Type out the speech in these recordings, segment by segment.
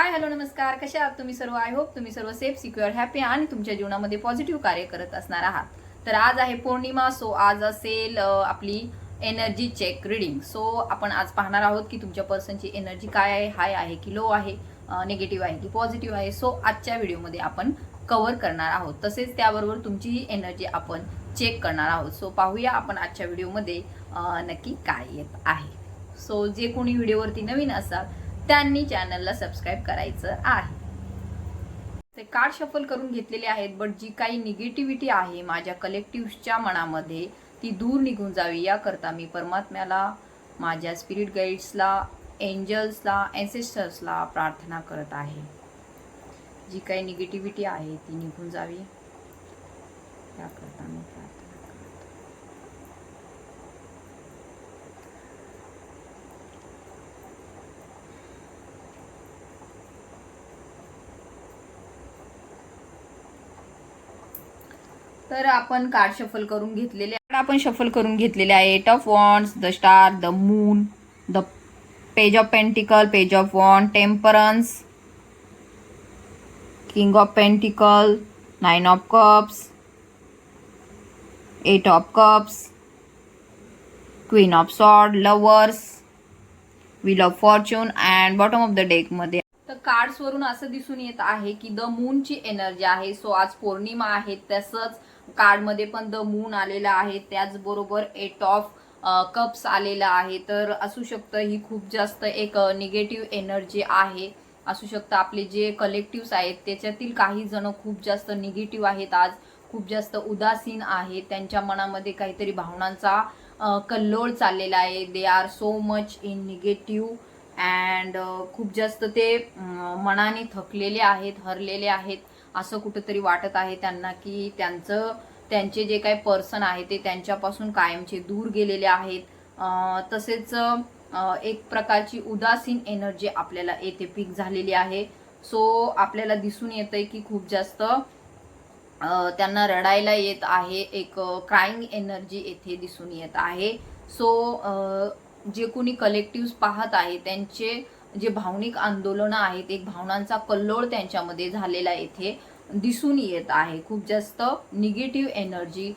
Hi hello नमस्कार. कसे आहात तुम्ही सर्व? आय होप तुम्ही सर्व सेफ सिक्युअर हॅपी आणि तुमच्या जीवनामध्ये पॉझिटिव्ह कार्य करत असणार आहात. तर आज आहे पौर्णिमा सो आज असेल आपली एनर्जी चेक रिडिंग सो आपण आज पाहणार आहोत की तुमच्या पर्सनची एनर्जी काय आहे हाय आहे की लो आहे निगेटिव्ह आहे की पॉझिटिव्ह आहे. सो आजच्या व्हिडिओमध्ये आपण कवर करणार आहोत. तसेच त्याबरोबर तुमचीही एनर्जी आपण चेक करणार आहोत. सो पाहूया आपण आजच्या व्हिडिओमध्ये नक्की काय येत आहे. सो जे कोणी व्हिडिओवरती नवीन असाल त्यांनी चॅनलला सबस्क्राईब करायचं आहे. ते कार्ड शफल करून घेतलेले आहेत बट जी काही निगेटिव्हिटी आहे माझ्या कलेक्टिव्हच्या मनामध्ये ती दूर निघून जावी. याकरता मी परमात्म्याला माझ्या स्पिरिट गाईड्सला एंजल्सला एन्सेस्टर्सला प्रार्थना करत आहे. जी काही निगेटिव्हिटी आहे ती निघून जावी. याकरता मी प्रार्थना करत तर आपण कार्ड शफल करून घेतलेले आपण शफल करून घेतलेले आहे. Eight of wands the star the moon the page of pentacle page of wand temperance king of pentacle nine of cups eight of cups queen of sword lovers wheel of fortune and bottom of the डेकमध्ये तर कार्ड्सवरून असं दिसून येत आहे की the मूनची energy आहे. सो आज पौर्णिमा आहे. तसंच कार्डमध्ये पण द मून आलेला आहे. त्याचबरोबर एट ऑफ कप्स आलेला आहे. तर असू शकतं ही खूप जास्त एक निगेटिव्ह एनर्जी आहे. असू शकतं आपले जे कलेक्टिव्स आहेत त्याच्यातील काही जण खूप जास्त निगेटिव्ह आहेत आज. खूप जास्त उदासीन आहे त्यांच्या मनामध्ये काहीतरी भावनांचा कल्लोळ चाललेला आहे. They are so much in negative and खूप जास्त ते मनाने थकलेले आहेत हरलेले आहेत. असं कुठंतरी वाटत आहे त्यांना की त्यांचं त्यांचे जे काही पर्सन आहे ते त्यांच्यापासून कायमचे दूर गेलेले आहेत. तसेच एक प्रकारची उदासीन एनर्जी आपल्याला येथे पीक झालेली आहे. सो आपल्याला दिसून येतंय की खूप जास्त त्यांना रडायला येत आहे. एक क्राईंग एनर्जी येथे दिसून येत आहे. सो जे कोणी कलेक्टिव्ह पाहत आहे त्यांचे जे भावनिक आंदोलनं आहेत एक भावनांचा कल्लोळ त्यांच्यामध्ये झालेला येथे दिसून येत आहे. खूप जास्त निगेटिव्ह एनर्जी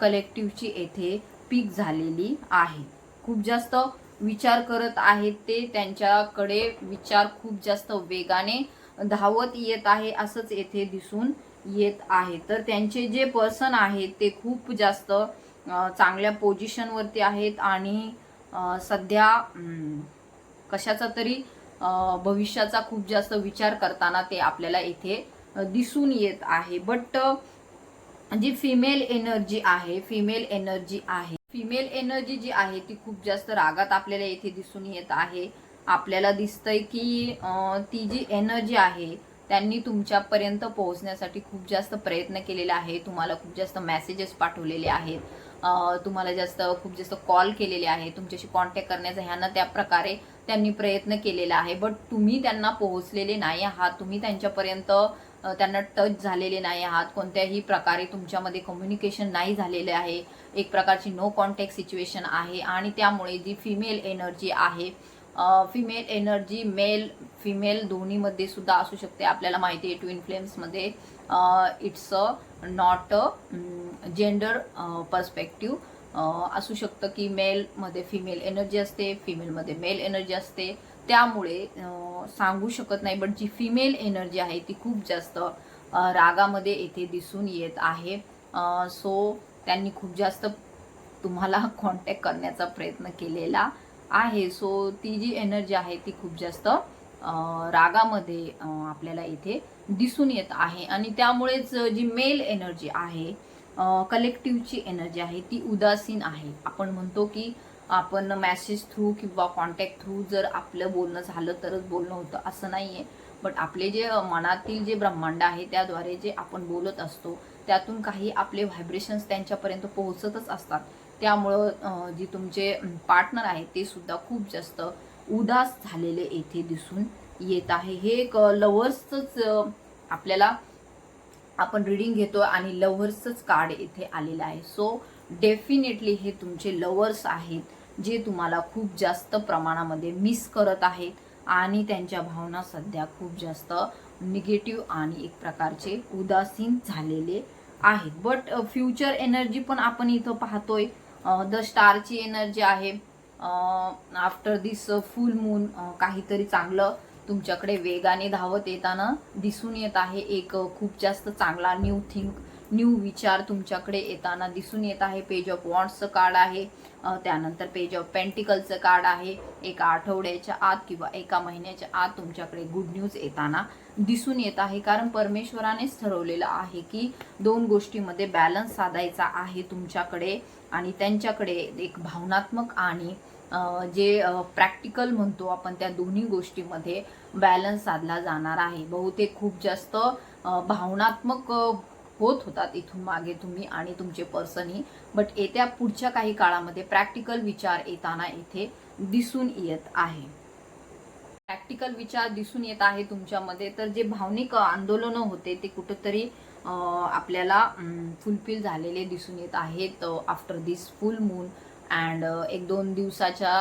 कलेक्टिव्हची येथे पीक झालेली आहे. खूप जास्त विचार करत आहेत ते त्यांच्याकडे विचार खूप जास्त वेगाने धावत येत आहे असंच येथे दिसून येत आहे. तर त्यांचे जे पर्सन आहेत ते खूप जास्त चांगल्या पोझिशनवरती आहेत आणि सध्या कशाचा तरी भविष्याचा खूप जास्त विचार करताना ते आपल्याला इथे दिसून येत आहे. बट जी फिमेल एनर्जी आहे फिमेल एनर्जी आहे फिमेल एनर्जी जी आहे ती खूप जास्त रागात आपल्याला येथे दिसून येत आहे. आपल्याला दिसतंय की ती जी एनर्जी आहे त्यांनी तुमच्यापर्यंत पोहोचण्यासाठी खूप जास्त प्रयत्न केलेला आहे. तुम्हाला खूप जास्त मेसेजेस पाठवलेले आहेत. तुम्हाला जास्त खूप जास्त कॉल केलेले आहे तुमच्याशी कॉन्टॅक्ट करण्याचा ह्यांना त्या प्रकारे त्यांनी प्रयत्न केलेला आहे. बट तुम्ही त्यांना पोहोचलेले नाही आहात. तुम्ही त्यांच्यापर्यंत त्यांना टच झालेले नाही आहात. कोणत्याही प्रकारे तुमच्यामध्ये कम्युनिकेशन नाही झालेले आहे. एक प्रकारची नो कॉन्टॅक्ट सिच्युएशन आहे. आणि त्यामुळे जी फिमेल एनर्जी आहे फिमेल एनर्जी मेल फिमेल दोन्हीमध्ये सुद्धा असू शकते. आपल्याला माहिती आहे twin फ्लेम्समध्ये it's a not mm, a gender perspective असू शकतं की मेलमध्ये फिमेल एनर्जी असते फिमेलमध्ये मेल एनर्जी असते. त्यामुळे सांगू शकत नाही बट जी फिमेल एनर्जी आहे ती खूप जास्त रागामध्ये येथे दिसून येत आहे. सो त्यांनी खूप जास्त तुम्हाला कॉन्टॅक्ट करण्याचा प्रयत्न केलेला आहे. सो ती जी एनर्जी आहे ती खूप जास्त रागामध्ये आपल्याला इथे दिसून येत आहे. आणि त्यामुळेच जी मेल एनर्जी आहे कलेक्टिव्हची एनर्जी आहे ती उदासीन आहे. आपण म्हणतो की आपण मॅसेज थ्रू किंवा कॉन्टॅक्ट थ्रू जर आपलं बोलणं झालं तरच बोलणं होतं असं नाही आहे बट आपले जे मनातील जे ब्रह्मांड आहे त्याद्वारे जे आपण बोलत असतो त्यातून काही आपले व्हायब्रेशन्स त्यांच्यापर्यंत पोहोचतच असतात. त्यामुळं जे जी तुमचे पार्टनर आहेत ते सुद्धा खूप जास्त उदास झालेले येथे दिसून येत आहे. हे एक लवर्सच आपल्याला आपण रिडिंग घेतो आणि लव्हर्सच कार्ड इथे आलेलं आहे. सो डेफिनेटली हे तुमचे लवर्स आहेत जे तुम्हाला खूप जास्त प्रमाणामध्ये मिस करत आहेत आणि त्यांच्या भावना सध्या खूप जास्त निगेटिव्ह आणि एक प्रकारचे उदासीन झालेले आहेत. बट फ्युचर एनर्जी पण आपण इथं पाहतोय. द स्टारची एनर्जी आहे. आफ्टर दिस फुल मून काहीतरी चांगलं तुमच्याकडे वेगाने धावत येताना दिसून येत आहे एक खूप जास्त चांगला न्यू थिंक न्यू विचार तुमच्याकडे येताना दिसून येत आहे. पेज ऑफ वॉन्ड्सचं कार्ड आहे. त्यानंतर पेज ऑफ पेंटिकलचं कार्ड आहे. एका आठवड्याच्या आत किंवा एका महिन्याच्या आत तुमच्याकडे गुड न्यूज येताना दिसून येत आहे. कारण परमेश्वरानेच ठरवलेलं आहे की दोन गोष्टीमध्ये बॅलन्स साधायचा आहे तुमच्याकडे आणि त्यांच्याकडे एक भावनात्मक आणि जे प्रॅक्टिकल म्हणतो आपण त्या दोन्ही गोष्टीमध्ये बॅलन्स साधला जाणार आहे. बहुतेक खूप जास्त भावनात्मक होत होतात इथून मागे तुम्ही आणि तुमचे पर्सनही बट येत्या पुढच्या काही काळामध्ये प्रॅक्टिकल विचार येताना इथे दिसून येत आहे. प्रॅक्टिकल विचार दिसून येत आहे तुमच्यामध्ये. तर जे भावनिक आंदोलनं होते ते कुठंतरी आपल्याला फुलफिल झालेले दिसून येत आहेत after this full moon and uh, एक दोन दिवसाच्या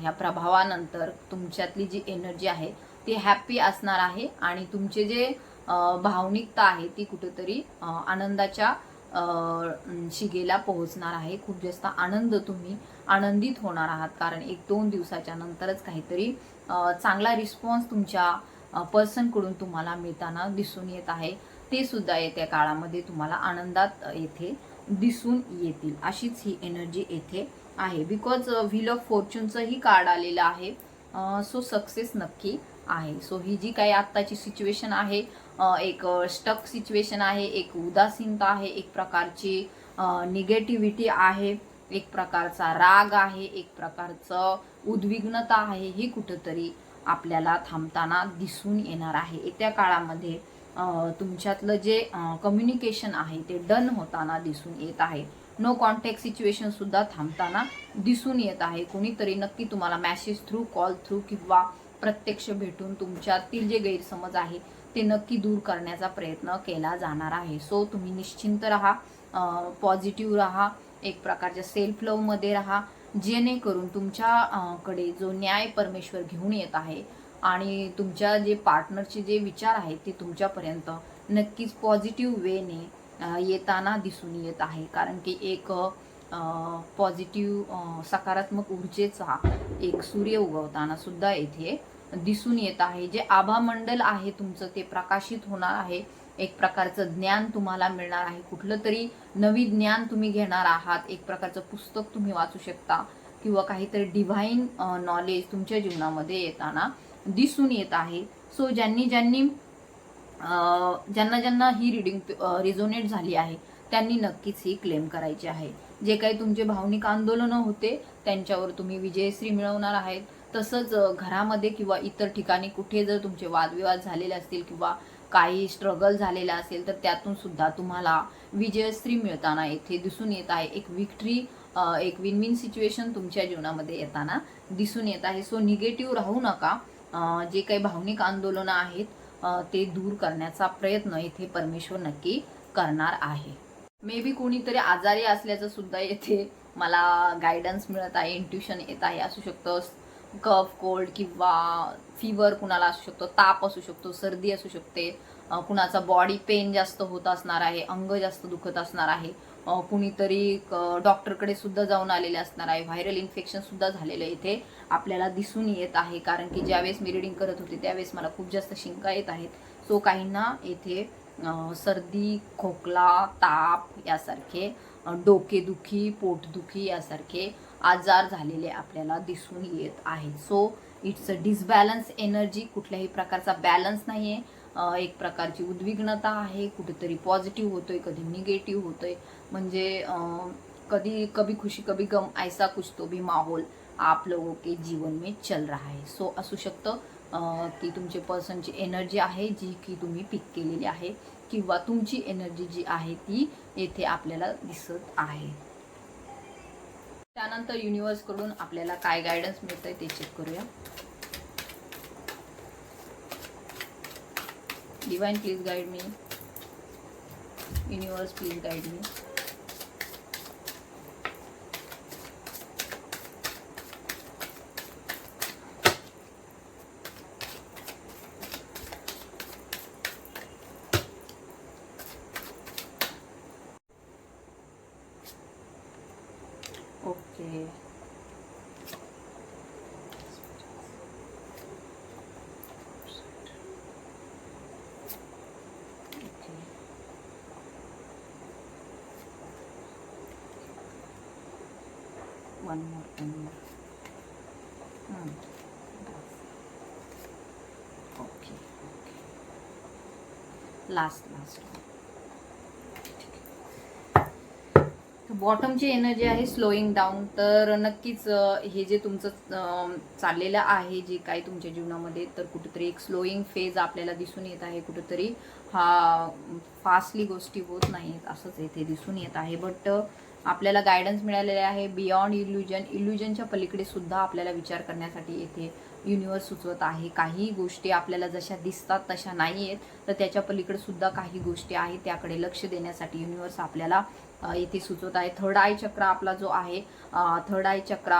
ह्या प्रभावानंतर तुमच्यातली जी एनर्जी आहे ती हॅप्पी असणार आहे आणि तुमचे जे भावनिकता आहे ती कुठेतरी आनंदाच्या शिगेला पोहोचणार आहे. खूप जास्त आनंद तुम्ही आनंदित होणार आहात. कारण एक दोन दिवसाच्या नंतरच काहीतरी चांगला रिस्पॉन्स तुमच्या पर्सनकडून तुम्हाला मिळताना दिसून येत आहे. ते सुद्धा येत्या काळामध्ये तुम्हाला आनंदात येथे दिसून येतील. अशीच ही एनर्जी येथे आहे. बिकॉज व्हील ऑफ फॉर्च्यूनचंही कार्ड आलेलं आहे. सो सक्सेस नक्की आहे. सो ही जी काही आत्ताची सिच्युएशन आहे एक स्टक सिच्युएशन आहे एक उदासीनता आहे एक प्रकारची निगेटिव्हिटी आहे एक प्रकारचा राग आहे एक प्रकारचं उद्विग्नता आहे ही कुठंतरी आपल्याला थांबताना दिसून येणार आहे. येत्या काळामध्ये तुमच्यातलं जे कम्युनिकेशन आहे ते डन होताना दिसून येत आहे. नो कॉन्टॅक्ट सिच्युएशनसुद्धा थांबताना दिसून येत आहे. कुणीतरी नक्की तुम्हाला मॅसेज थ्रू कॉल थ्रू किंवा प्रत्यक्ष भेटून तुमच्यातील जे गैरसमज आहे ते नक्की दूर करण्याचा प्रयत्न केला जाणार आहे. सो तुम्ही निश्चिंत राहा पॉझिटिव्ह राहा एक प्रकारच्या सेल्फ लवमध्ये राहा जेणेकरून तुमच्याकडे जो न्याय परमेश्वर घेऊन येत आहे आणि तुमच्या जे पार्टनरचे जे विचार आहेत ते तुमच्यापर्यंत नक्कीच पॉझिटिव्ह वेने येताना दिसून येत आहे. कारण की एक पॉझिटिव्ह सकारात्मक ऊर्जेचा एक सूर्य उगवताना सुद्धा येथे दिसून येत आहे. जे आभामंडल आहे तुमचं ते प्रकाशित होणार आहे. एक प्रकारचं ज्ञान तुम्हाला मिळणार आहे. कुठलं तरी नवी ज्ञान तुम्ही घेणार आहात. एक प्रकारचं पुस्तक तुम्ही वाचू शकता. किंवा काहीतरी डिव्हाइन नॉलेज तुमच्या जीवनामध्ये येताना दिसून येत आहे. सो ज्यांनी ज्यांनी ज्यांना ज्यांना ही रिडिंग रिझोनेट झाली आहे त्यांनी नक्कीच ही क्लेम करायची आहे. जे काही तुमचे भावनिक आंदोलनं होते त्यांच्यावर तुम्ही विजयश्री मिळवणार आहेत. तसंच घरामध्ये किंवा इतर ठिकाणी कुठे जर तुमचे वादविवाद झालेले असतील किंवा काही स्ट्रगल झालेला असेल तर त्यातून सुद्धा तुम्हाला विजयश्री मिळताना येथे दिसून येत आहे. एक विक्ट्री एक विन विन सिच्युएशन तुमच्या जीवनामध्ये येताना दिसून येत आहे. सो निगेटिव्ह राहू नका. जे काही भावनिक आंदोलनं आहेत ते दूर करण्याचा प्रयत्न इथे परमेश्वर नक्की करणार आहे. मे बी कोणीतरी आजारी असल्याचं सुद्धा येथे मला गायडन्स मिळत आहे इंट्युशन येत आहे. असू शकतं कफ कोल्ड किंवा फिवर कुणाला असू शकतो ताप असू शकतो सर्दी असू शकते. कुणाचा बॉडी पेन जास्त होत असणार आहे अंग जास्त दुखत असणार आहे. कुणीतरी क- डॉक्टरकडे सुद्धा जाऊन आलेले असणार आहे. व्हायरल इन्फेक्शन सुद्धा झालेलं इथे. आपल्याला दिसून येत आहे. कारण की ज्यावेळेस मी रिडिंग करत होते त्यावेळेस मला खूप जास्त शिंका येत आहेत. सो काहींना येथे सर्दी खोकला ताप यासारखे डोकेदुखी पोटदुखी यासारखे आजार झालेले आपल्याला दिसून येत आहेत. So it's a disbalance energy कुठल्याही प्रकारचा बॅलन्स नाही आहे एक प्रकारची उद्विग्नता आहे कुठेतरी पॉझिटिव्ह होतोय कधी निगेटिव्ह होतोय. म्हणजे कधी कभी खुशी कभी गम ऐसा कुछ तो भी माहोल आप लोगों के जीवन में चल रहा है. सो असू शकतं की तुमचे पर्सनची एनर्जी आहे जी की तुम्ही पिक केलेली आहे किंवा तुमची एनर्जी जी आहे ती येथे आपल्याला दिसत आहे. त्यानंतर युनिवर्सकडून आपल्याला काय गायडन्स मिळतंय ते चेक करूया. Divine please guide me universe please guide me one more one more Okay, okay last last बॉटमची energy आहे स्लोईंग डाऊन तर नक्कीच हे जे तुमचं चाललेलं आहे जे काही तुमच्या जीवनामध्ये तर कुठेतरी एक स्लोईंग फेज आपल्याला दिसून येत आहे. कुठेतरी हा फास्टली गोष्टी होत नाहीत असंच येथे दिसून येत आहे. बट आपल्याला गायडन्स मिळालेले आहे. बियॉन्ड इल्युजन इल्युजनच्या पलीकडे सुद्धा आपल्याला विचार करण्यासाठी येथे युनिवर्स सुचवत आहे. काही गोष्टी आपल्याला जशा दिसतात तशा नाही आहेत तर त्याच्या पलीकडे सुद्धा काही गोष्टी आहेत. त्याकडे लक्ष देण्यासाठी युनिवर्स आपल्याला येथे सुचवत आहे. थर्ड आय चक्र आपला जो आहे थर्ड आय चक्रा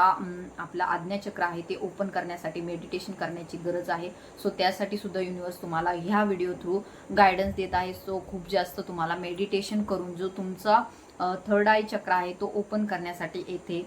आपला आज्ञाचक्र आहे ते ओपन करण्यासाठी मेडिटेशन करण्याची गरज आहे. सो त्यासाठी सुद्धा युनिवर्स तुम्हाला ह्या व्हिडिओ थ्रू गायडन्स देत आहे. सो खूप जास्त तुम्हाला मेडिटेशन करून जो तुमचा थर्ड आय चक्र आहे तो ओपन करण्यासाठी येथे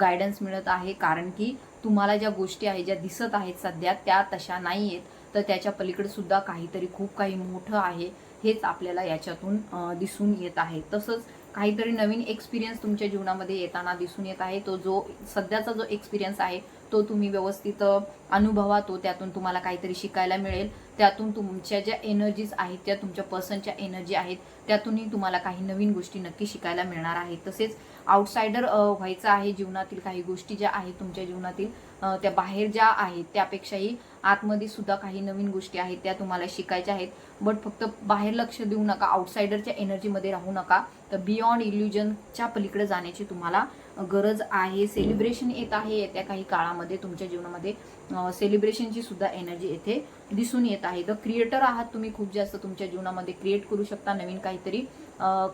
गायडन्स मिळत आहे. कारण की तुम्हाला ज्या गोष्टी आहेत ज्या दिसत आहेत सध्या त्या तशा नाही आहेत. तर त्याच्या पलीकडे सुद्धा काहीतरी खूप काही मोठं आहे हेच आपल्याला याच्यातून दिसून येत आहे. तसंच काहीतरी नवीन एक्सपिरियन्स तुमच्या जीवनामध्ये येताना दिसून येत आहे. तो जो सध्याचा जो एक्सपिरियन्स आहे तो तुम्ही व्यवस्थित अनुभवा तो त्यातून तुम्हाला काहीतरी शिकायला मिळेल. त्यातून तुमच्या ज्या एनर्जीज आहेत त्या तुमच्या पर्सनच्या एनर्जी आहेत त्यातूनही तुम्हाला काही नवीन गोष्टी नक्की शिकायला मिळणार आहेत. तसेच आउटसाइडर व्हायचं आहे जीवनातील काही गोष्टी ज्या आहेत तुमच्या जीवनातील त्या बाहेर ज्या आहेत त्यापेक्षाही आतमध्ये सुद्धा काही नवीन गोष्टी आहेत त्या तुम्हाला शिकायच्या आहेत. बट फक्त बाहेर लक्ष देऊ नका आउटसाइडरच्या एनर्जीमध्ये राहू नका. तर बियॉन्ड इल्युजनच्या पलीकडे जाण्याची तुम्हाला गरज आहे. सेलिब्रेशन येत आहे येत्या काही काळामध्ये तुमच्या जीवनामध्ये सेलिब्रेशनची सुद्धा एनर्जी येथे दिसून येत आहे. तर क्रिएटर आहात तुम्ही खूप जास्त तुमच्या जीवनामध्ये क्रिएट करू शकता. नवीन काहीतरी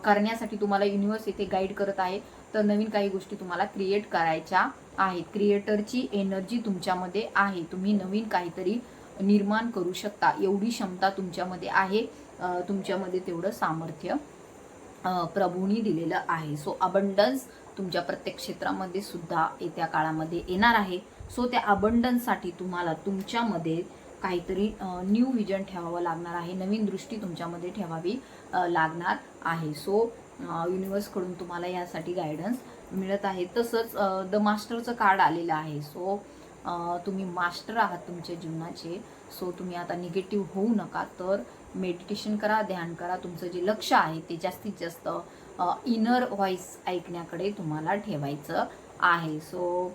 करण्यासाठी तुम्हाला युनिवर्स येथे गाईड करत आहे. तर नवीन काही गोष्टी तुम्हाला क्रिएट करायच्या आहेत. क्रिएटरची एनर्जी तुमच्यामध्ये आहे. तुम्ही नवीन काहीतरी निर्माण करू शकता. एवढी क्षमता तुमच्यामध्ये आहे. तुमच्यामध्ये तेवढं सामर्थ्य प्रभूंनी दिलेलं आहे. सो अबंडन्स तुमच्या प्रत्येक क्षेत्रामध्ये सुद्धा येत्या काळामध्ये येणार आहे. सो त्या अबंडन्ससाठी तुम्हाला तुमच्यामध्ये काहीतरी न्यू विजन ठेवावं लागणार आहे. नवीन दृष्टी तुमच्यामध्ये ठेवावी लागणार आहे. सो युनिवर्सकडून तुम्हाला यासाठी गायडन्स मिळत आहे. तसंच द मास्टरचं कार्ड आलेलं आहे. सो तुम्ही मास्टर आहात तुमच्या जीवनाचे. सो तुम्ही आता निगेटिव्ह होऊ नका. तर मेडिटेशन करा ध्यान करा. तुमचं जे लक्ष आहे ते जास्तीत जास्त इनर व्हॉइस ऐकण्याकडे तुम्हाला ठेवायचं आहे. सो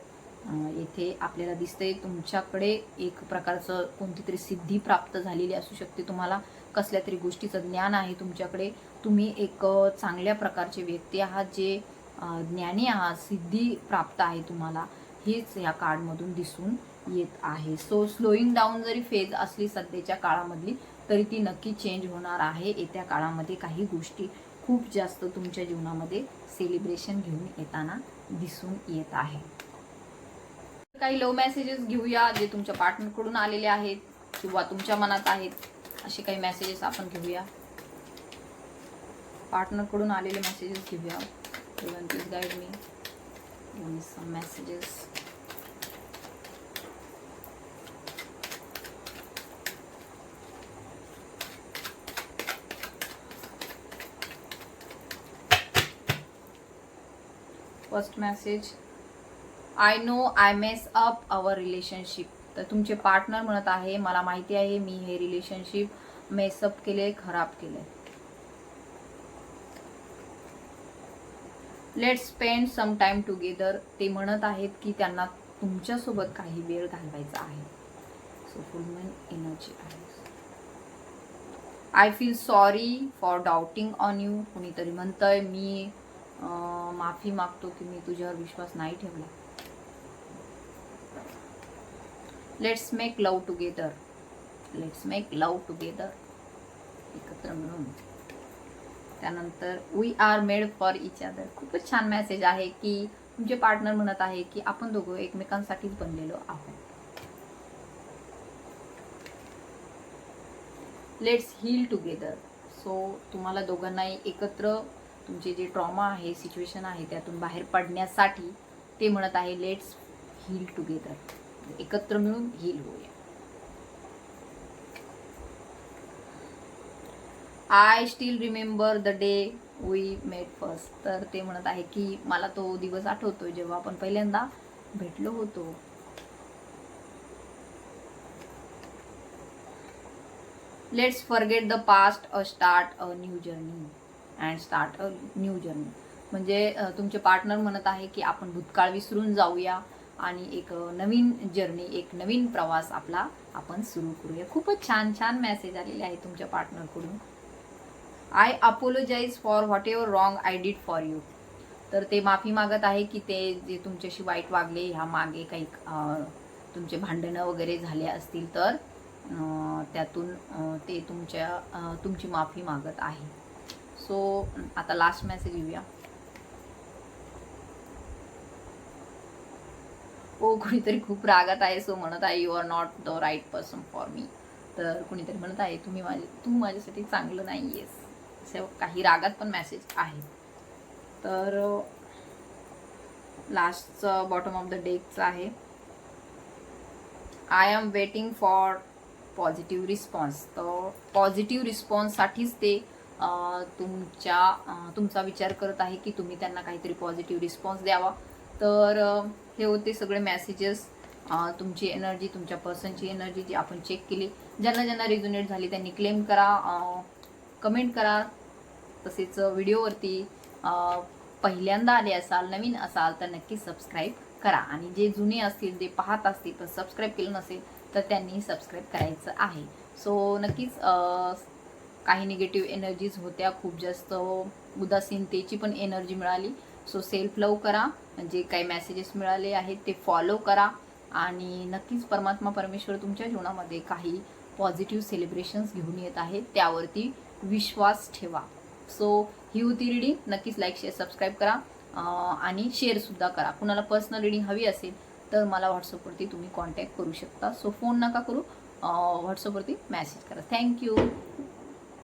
येथे आपल्याला दिसतंय तुमच्याकडे एक प्रकारचं कोणती तरी सिद्धी प्राप्त झालेली असू शकते. तुम्हाला कसल्या तरी गोष्टीचं ज्ञान आहे तुमच्याकडे. तुम्ही एक चांगल्या प्रकारचे व्यक्ती आहात जे ज्ञानी आहात सिद्धी प्राप्त आहे तुम्हाला हेच या कार्डमधून दिसून येत आहे. सो स्लोईंग डाऊन जरी फेज असली सध्याच्या काळामधली तरी ती नक्की चेंज होणार आहे. येत्या काळामध्ये काही गोष्टी खूप जास्त तुमच्या जीवनामध्ये सेलिब्रेशन घेऊन येताना दिसून येत आहे. काही लव मेसेजेस घेऊया जे तुमच्या पार्टनरकडून आलेले आहेत किंवा तुमच्या मनात आहेत असे काही मेसेजेस आपण घेऊया. पार्टनरकडून आलेले मेसेजेस घेऊया. Please guide me some messages first message I know I mess up our relationship तर तुमचे पार्टनर म्हणत आहे मला माहिती आहे मी हे रिलेशनशिप मेसअप केले खराब केले let spend some time together ते म्हणत आहेत की त्यांना तुमच्यासोबत काही वेळ घालवायचा आहे. सो फुलमन एनर्जी आहे I feel sorry for doubting on you कुणीतरी म्हणतंय मी माफी मागतो की मी तुझ्यावर विश्वास नाही ठेवला. Let's make love together let's make love together एकत्र मिळून. त्यानंतर we are made for each other खूपच छान मेसेज आहे की तुमचे पार्टनर म्हणत आहे की आपण दोघं एकमेकांसाठीच बनलेलो आहोत. लेट्स हील टुगेदर सो तुम्हाला दोघांनाही एकत्र तुमचे जे ट्रॉमा आहे सिच्युएशन आहे त्यातून बाहेर पडण्यासाठी ते म्हणत आहे लेट्स हील टुगेदर एकत्र मिळून हील होऊया. I still remember the day we met first तर ते म्हणत आहे की मला तो दिवस आठवतोय जेव्हा आपण पहिल्यांदा भेटलो होतो. Let's forget the past a start a new journey and start a new journey म्हणजे तुमचे पार्टनर म्हणत आहे की आपण भूतकाळ विसरून जाऊया आणि एक नवीन जर्नी एक नवीन प्रवास आपला आपण सुरू करूया. खूपच छान छान मेसेज आलेले आहे तुमच्या पार्टनरकडून I apologise for whatever wrong I did for you तर ते माफी मागत आहे की ते जे तुमच्याशी वाईट वागले ह्या मागे काही तुमचे भांडणं वगैरे झाले असतील तर त्यातून ते तुमच्या तुमची माफी मागत आहे. सो आता लास्ट मेसेज येऊया. ओ कुणीतरी खूप रागात आहे सो म्हणत आहे you are not the right person for me तर कुणीतरी म्हणत आहे तुम्ही माझे तू माझ्यासाठी चांगलं नाही आहेस असे काही रागात पण मेसेज आहेत. तर लास्टचं बॉटम ऑफ द डेकचं आहे. I am waiting for positive response तर पॉझिटिव्ह रिस्पॉन्ससाठीच ते तुमच्या तुमचा विचार करत आहे की तुम्ही त्यांना काहीतरी पॉझिटिव्ह रिस्पॉन्स द्यावा. तर हे होते सगळे मेसेजेस तुमची एनर्जी तुमच्या पर्सनची एनर्जी जी आपण चेक केली. ज्यांना ज्यांना रिझोनेट झाली त्यांनी क्लेम करा. कमेंट करा. तसेच व्हिडिओवरती पहिल्यांदा आले असाल नवीन असाल तर नक्की सबस्क्राईब करा. आणि जे जुने असतील जे पाहत असतील तर सबस्क्राईब केलं नसेल तर त्यांनी सबस्क्राईब करायचं आहे. सो नक्कीच काही निगेटिव्ह एनर्जीज होत्या. खूप जास्त उदासीनतेची पण एनर्जी मिळाली. सो सेल्फ लव करा. म्हणजे काही मेसेजेस मिळाले आहेत ते फॉलो करा. आणि नक्कीच परमात्मा परमेश्वर तुमच्या जीवनामध्ये काही पॉझिटिव्ह सेलिब्रेशन्स घेऊन येत आहेत. त्यावरती विश्वास ठेवा. सो ही होती रिडिंग नक्कीच लाईक शेअर सबस्क्राईब करा. आणि शेअरसुद्धा करा. कुणाला पर्सनल रिडिंग हवी असेल तर मला व्हॉट्सअपवरती तुम्ही कॉन्टॅक्ट करू शकता. सो फोन नका करू. व्हॉट्सअपवरती मॅसेज करा. थँक्यू